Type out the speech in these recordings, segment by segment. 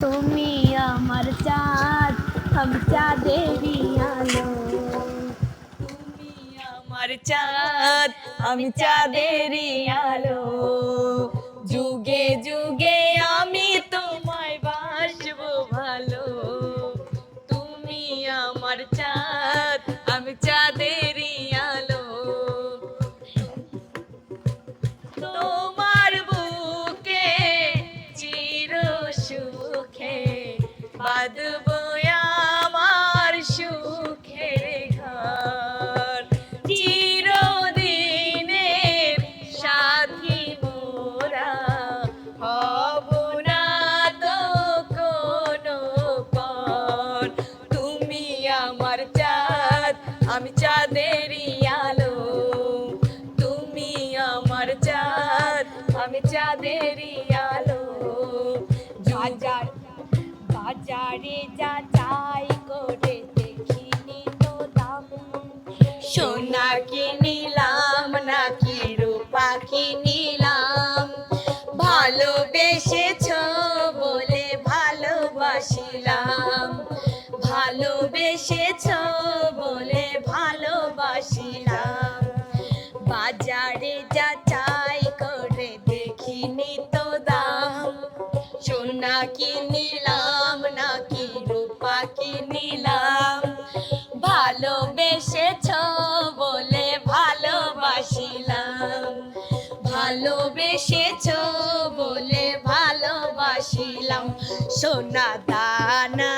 তুমি আমার চাঁদ আমি চাঁদেরই আলো তুমি আমার চাঁদ আমি চাঁদেরই আলো যুগে যুগে আমার চাঁদ, আমি চাঁদেরই আলো। বাজার, বাজারে যা চাই করে দেখিনি তো দাম। সোনা কিনিলাম নাকি রূপা কিনিলাম ভালোবেসেছ বলে ভালোবাসিলাম। ভালোবেসেছ সোনা নিলাম নাকি রূপা কিনিলাম ভালোবেসেছ বলে ভালোবাসিলাম। ভালোবেসেছ বলে ভালোবাসিলাম। সোনা দানা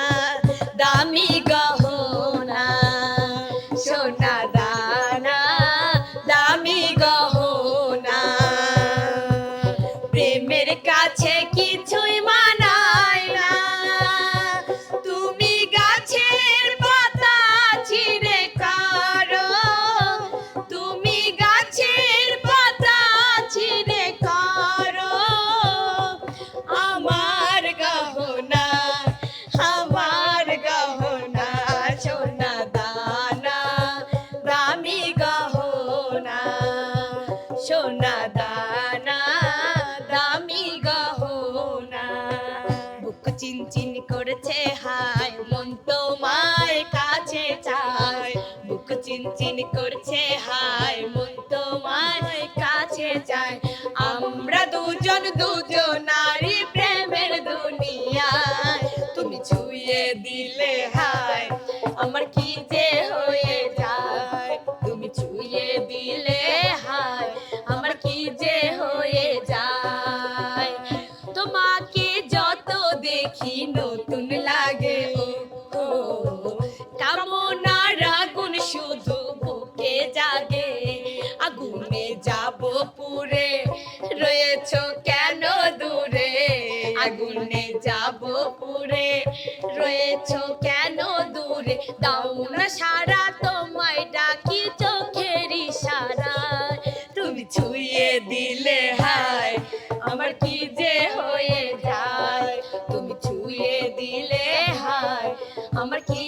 বুক চিনচিন করছে, হায়, মন তোমার কাছে চায়। বুক চিনচিন করছে, হায়, মন তোমার কাছে চায়। আমরা দুজন দুজন নারী প্রেমের দুনিয়ায়। তুমি ছুঁয়ে দিলে, হায় রয়েছ কেন দূরে? আগুনে যাব পুরে রয়েছ কেন দূরে? দাও না সারা, তোমায় ডাকি চোখের ইশারা তুমি ছুঁয়ে দিলে হায়, আমার কি যে হয়ে যায়? তুমি ছুঁয়ে দিলে হায়, আমার কি